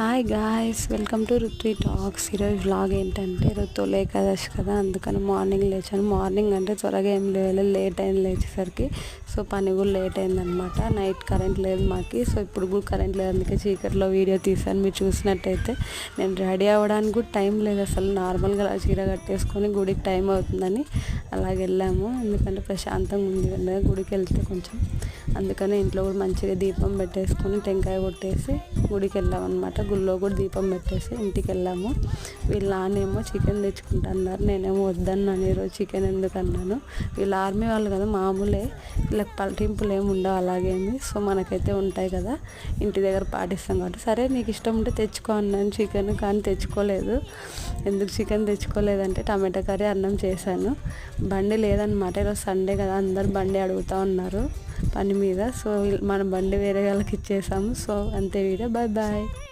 Hi guys welcome to Ruthvi talks ఈరోజు vlog ఏంటంటే రుతు తొలి ఏకాదశి కదా అందుకని మార్నింగ్ లేచాను. మార్నింగ్ అంటే త్వరగా ఏం లేదు లేట్ అయింది లేచేసరికి. సో పని కూడా లేట్ అయిందనమాట నైట్ కరెంట్ లేదు మాకి. సో ఇప్పుడు కూడా కరెంట్ లేదు అందుకే చీకట్లో వీడియో తీసాను మీరు చూసినట్టయితే నేను రెడీ అవ్వడానికి కూడా టైం లేదు. అసలు నార్మల్గా అలా చీర కట్టేసుకొని గుడికి టైం అవుతుందని అలాగ వెళ్ళాము. ఎందుకంటే ప్రశాంతంగా ఉంది గుడికి వెళ్తే కొంచెం. అందుకని ఇంట్లో కూడా మంచిగా దీపం పెట్టేసుకొని టెంకాయ కొట్టేసి గుడికి వెళ్ళాం అనమాట గుళ్ళో కూడా దీపం పెట్టేసి ఇంటికి వెళ్ళాము వీళ్ళ నాన్నేమో చికెన్ తెచ్చుకుంటా అన్నారు. నేనేమో వద్దన్నాను. ఈరోజు చికెన్ ఎందుకు అన్నాను. వీళ్ళ ఆర్మీ వాళ్ళు కదా మామూలే. వీళ్ళకి పలటింపులు ఏమి ఉండవు అలాగేమి సో మనకైతే ఉంటాయి కదా. ఇంటి దగ్గర పాటిస్తాం కాబట్టి. సరే నీకు ఇష్టం ఉంటే తెచ్చుకో అన్నాను చికెన్ కానీ తెచ్చుకోలేదు. ఎందుకు చికెన్ తెచ్చుకోలేదంటే టమాటా కర్రీ అన్నం చేశాను. బండి లేదనమాట ఈరోజు సండే కదా. అందరు బండి అడుగుతూ ఉన్నారు. పని మీద. సో మన బండి వేరే వాళ్ళకి ఇచ్చేసాము. సో అంతే వీడియో. Bye bye.